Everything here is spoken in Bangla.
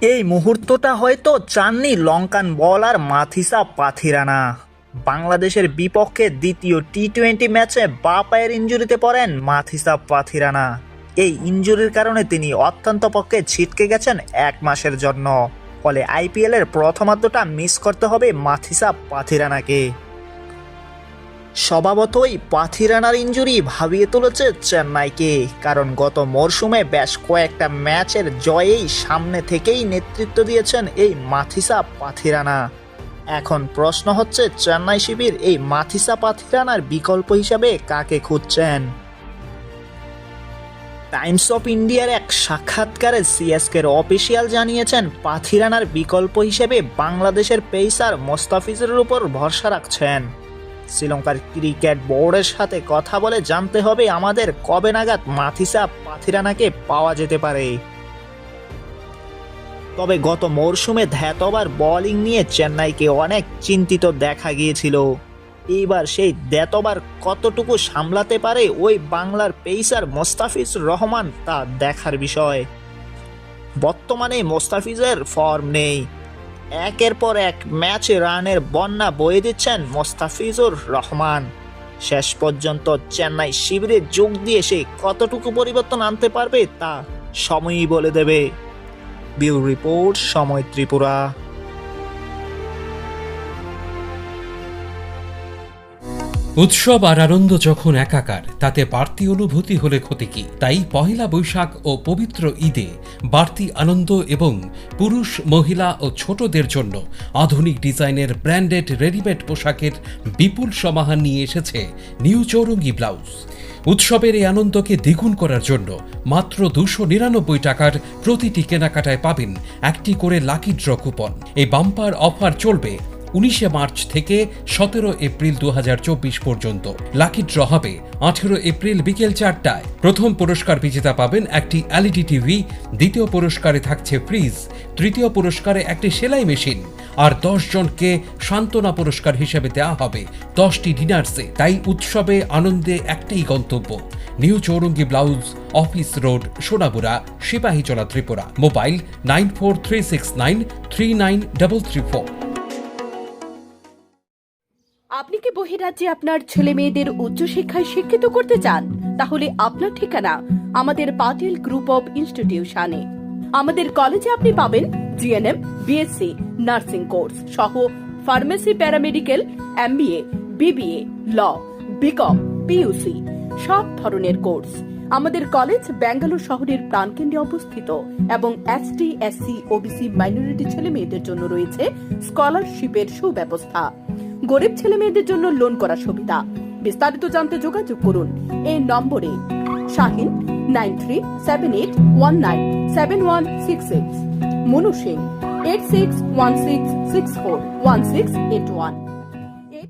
এই মুহূর্তটা হয়তো চাননি লঙ্কান বলার মাথিসা পাথিরানা। বাংলাদেশের বিপক্ষে দ্বিতীয় টি টোয়েন্টি ম্যাচে বা পায়ের ইঞ্জুরিতে পড়েন মাথিসা পাথিরানা। এই ইঞ্জুরির কারণে তিনি অত্যন্ত পক্ষে ছিটকে গেছেন এক মাসের জন্য। ফলে আইপিএলের প্রথমার্ধটা মিস করতে হবে মাথিসা পাথিরানাকে। স্বভাবতই পাথিরানার ইঞ্জুরি ভাবিয়ে তুলেছে চেন্নাইকে, কারণ গত মরশুমে বেশ কয়েকটা ম্যাচের জয়েই সামনে থেকেই নেতৃত্ব দিয়েছেন এই মাথিসা পাথিরানা। এখন প্রশ্ন হচ্ছে, চেন্নাই শিবির এই মাথিসা পাথিরানার বিকল্প হিসাবে কাকে খুঁজছেন? টাইমস অফ ইন্ডিয়ার এক সাক্ষাৎকারে সিএসকের অফিসিয়াল জানিয়েছেন, পাথিরানার বিকল্প হিসেবে বাংলাদেশের পেসার মোস্তাফিজের উপর ভরসা রাখছেন। শ্রীলঙ্কার ক্রিকেট বোর্ডের সাথে কথা বলে জানতে হবে আমাদের কবে নাগাদ মাথিসা পাথিরানাকে পাওয়া যেতে পারে। তবে গত মরশুমে ধ্যাতবার বোলিং নিয়ে চেন্নাইকে অনেক চিন্তিত দেখা গিয়েছিল। এইবার সেই দেতবার কতটুকু সামলাতে পারে ওই বাংলার পেসার মোস্তাফিজ রহমান তা দেখার বিষয়। বর্তমানে মোস্তাফিজের ফর্ম নেই। একের পর এক ম্যাচে রানের বন্যা বয়ে দিচ্ছেন মোস্তাফিজুর রহমান। শেষ পর্যন্ত চেন্নাই শিবিরে যোগ দিয়ে সে কতটুকু পরিবর্তন আনতে পারবে তা সময়ই বলে দেবে। বিউ রিপোর্ট সময় ত্রিপুরা। উৎসব আর আনন্দ যখন একাকার, তাতে বাড়তি অনুভূতি হলে ক্ষতি কি? তাই পহেলা বৈশাখ ও পবিত্র ঈদে বাড়তি আনন্দ এবং পুরুষ, মহিলা ও ছোটদের জন্য আধুনিক ডিজাইনের ব্র্যান্ডেড রেডিমেড পোশাকের বিপুল সমাহার নিয়ে এসেছে নিউ চৌরঙ্গি ব্লাউজ। উৎসবের এই আনন্দকে দ্বিগুণ করার জন্য মাত্র দুশো নিরানব্বই টাকার প্রতিটি কেনাকাটায় পাবেন একটি করে লাকি ড্র কুপন। এই বাম্পার অফার চলবে উনিশে মার্চ থেকে সতেরো এপ্রিল দু হাজার চব্বিশ পর্যন্ত। লাকি ড্র হবে আঠেরো এপ্রিল বিকেল চারটায়। প্রথম পুরস্কার বিজেতা পাবেন একটি এলইডি টিভি, দ্বিতীয় পুরস্কারে থাকছে ফ্রিজ, তৃতীয় পুরস্কারে একটি সেলাই মেশিন, আর দশ জনকে সান্ত্বনা পুরস্কার হিসেবে দেওয়া হবে দশটি ডিনার্সে তাই উৎসবে আনন্দে একটাই গন্তব্য, new Chowringhee blouse, office road, Sonamura, Sepahijala Tripura. Mobile nine four three six nine three nine double three four. বহিরাজ্যে আপনার ছেলে মেয়েদের উচ্চশিক্ষায় শিক্ষিত করতে চান, তাহলে আপনার ঠিকানা আমাদের পাটিল গ্রুপ অফ ইনস্টিটিউশনে। আমাদের কলেজে আপনি পাবেন জিএনএম, বিএসসি, নার্সিং কোর্স সহ pharmacy paramedical, MBA, BBA, law, BCom, PUC সব ধরনের কোর্স। আমাদের কলেজ ব্যাঙ্গালোর শহরের প্রাণকেন্দ্রে অবস্থিত এবং এসটি এসসি, ওবিসি মাইনরিটি ছেলে মেয়েদের জন্য রয়েছে স্কলারশিপের সুব্যবস্থা। গরিব ছেলে মেয়েদের জন্য লোন করার সুবিধা। বিস্তারিত জানতে যোগাযোগ করুন। এই নম্বরে Shahin nine three seven eight one nine seven one six six, Manu Singh eight six one six six four one six eight one.